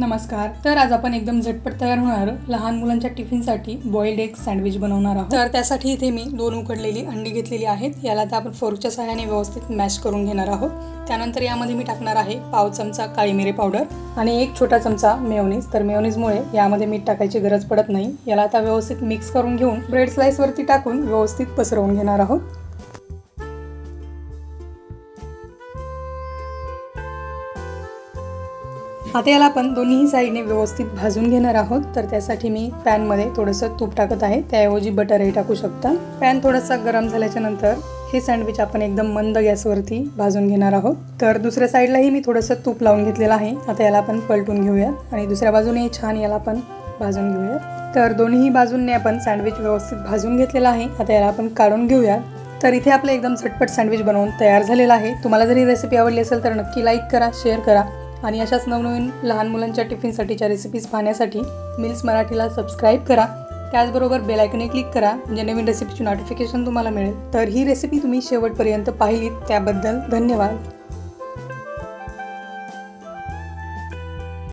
नमस्कार. तर आज आपण एकदम झटपट तयार होणार लहान मुलांच्या टिफिनसाठी बॉइल्ड एग सँडविच बनवणार आहोत. तर त्यासाठी इथे मी दोन उकडलेली अंडी घेतलेली आहेत. याला तर आपण फोर्कच्या सहाय्याने व्यवस्थित मॅश करून घेणार आहोत. त्यानंतर यामध्ये मी टाकणार आहे पाव चमचा काळी मिरी पावडर आणि एक छोटा चमचा मेयोनीज तर मेयोनीजमुळे यामध्ये मीठ टाकायची गरज पडत नाही. याला आता व्यवस्थित मिक्स करून घेऊन ब्रेड स्लाइसवरती टाकून व्यवस्थित पसरवून घेणार आहोत. आता याला आपण दोन्ही साईडने व्यवस्थित भाजून घेणार आहोत. तर त्यासाठी मी पॅनमध्ये थोडंसं तूप टाकत आहे. त्याऐवजी बटरही टाकू शकता. पॅन थोडासा गरम झाल्याच्यानंतर हे सँडविच आपण एकदम मंद गॅसवरती भाजून घेणार आहोत. तर दुसऱ्या साईडलाही मी थोडंसं तूप लावून घेतलेलं आहे. आता याला आपण पलटून घेऊयात आणि दुसऱ्या बाजूने छान याला आपण भाजून घेऊयात तर दोन्ही बाजूंनी आपण सँडविच व्यवस्थित भाजून घेतलेला आहे. आता याला आपण काढून घेऊयात तर इथे आपलं एकदम झटपट सँडविच बनवून तयार झालेलं आहे. तुम्हाला जर ही रेसिपी आवडली असेल तर नक्की लाईक करा शेअर करा. आणि अशाच नवनवीन लहान मुलांच्या टिफिनसाठीच्या रेसिपीज पाहण्यासाठी मिल्स मराठीला सबस्क्राईब करा. त्याचबरोबर बेलायकने क्लिक करा म्हणजे नवीन रेसिपीची नोटिफिकेशन तुम्हाला मिळेल. तर ही रेसिपी तुम्ही शेवटपर्यंत पाहिलीत त्याबद्दल धन्यवाद.